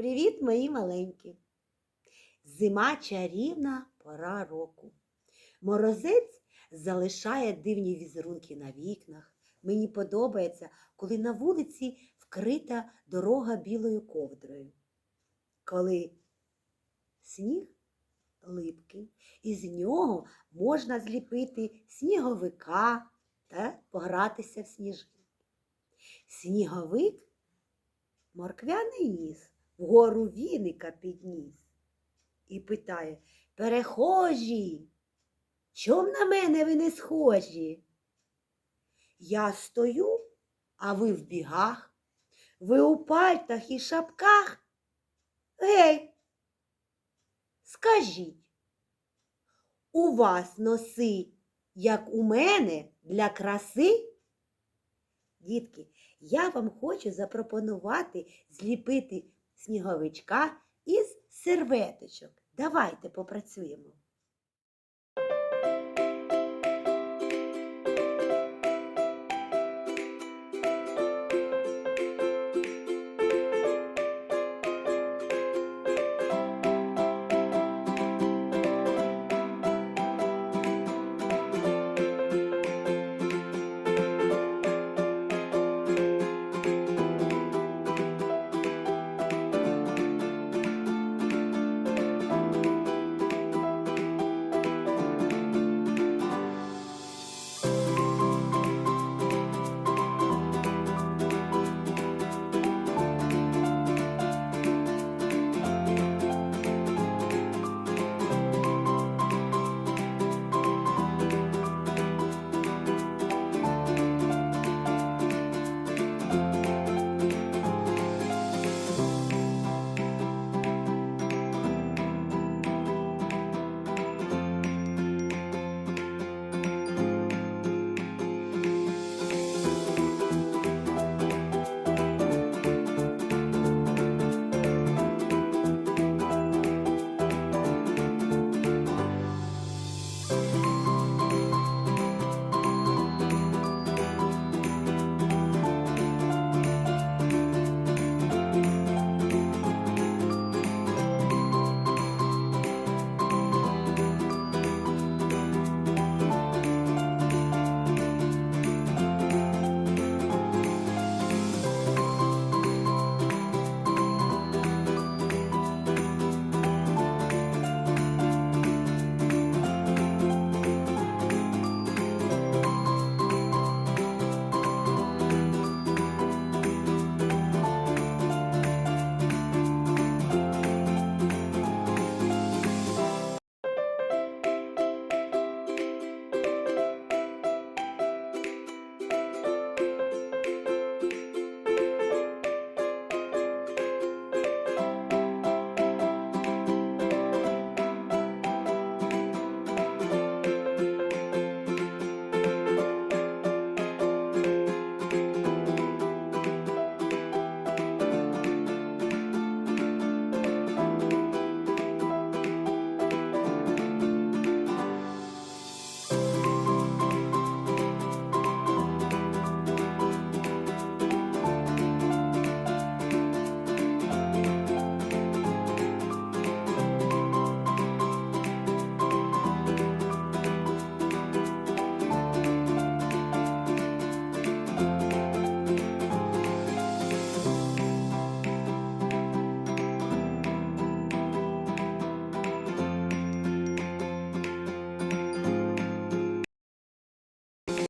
Привіт, мої маленькі! Зима чарівна пора року. Морозець залишає дивні візерунки на вікнах. Мені подобається, коли на вулиці вкрита дорога білою ковдрою. Коли сніг липкий, і з нього можна зліпити сніговика та погратися в сніжки. Сніговик морквяний ніс, вгору віника підніс і питає Перехожі, чом на мене ви не схожі? Я стою, а ви в бігах, ви у пальтах і шапках. Гей, скажіть, у вас носи, як у мене, для краси? Дітки, я вам хочу запропонувати зліпити сніговичка із серветочок. Давайте попрацюємо.